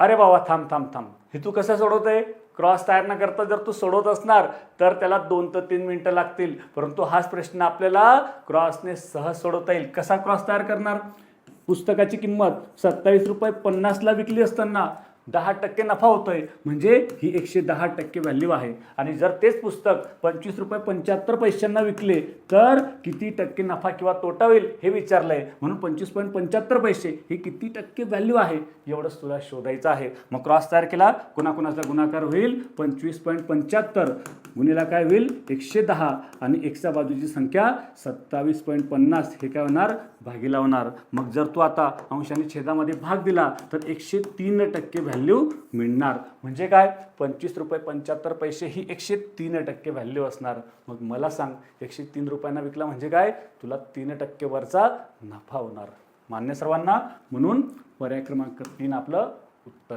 अरे बाबा थांब थांब थांब. हे तू कसं आहे? क्रॉस तयार न करता जर तू सोडवत असणार तर त्याला दोन ते तीन मिनटं लागतील. परंतु हाच प्रश्न आपल्याला क्रॉसने सहज सोडवता येईल. कसा क्रॉस तयार करणार? पुस्तकाची किंमत सत्तावीस रुपये पन्नासला विकली असताना. दहा टक्के नफा होतोय. म्हणजे ही एकशे दहा टक्के व्हॅल्यू आहे. आणि जर तेच पुस्तक पंचवीस रुपये पंच्याहत्तर पैशांना विकले तर किती टक्के नफा किंवा तोटा होईल हे विचारलंय. म्हणून पंचवीस पॉईंट पंच्याहत्तर पैसे ही किती टक्के व्हॅल्यू आहे एवढंच तुला शोधायचं आहे. मग क्रॉस तयार केला कुणाकुणाचा गुणाकार होईल? पंचवीस पॉईंट पंच्याहत्तर. गुन्हेला काय होईल? एकशे दहा. आणि एकच्या बाजूची संख्या सत्तावीस पॉईंट पन्नास. हे काय होणार? भागीला होणार मग जर तू आता अंशाने छेदामध्ये भाग दिला तर एकशे तीन टक्के व्हॅल्यू व्हॅल्यू मिळणार. म्हणजे काय? पंचवीस रुपये पंच्याहत्तर पैसे ही एकशे तीन टक्के व्हॅल्यू असणार. मग मला सांग एकशे तीन रुपयांना विकला म्हणजे काय? तुला तीन टक्के वरचा नफा होणार. मान्य सर्वांना? म्हणून पर्याय क्रमांक तीन आपलं उत्तर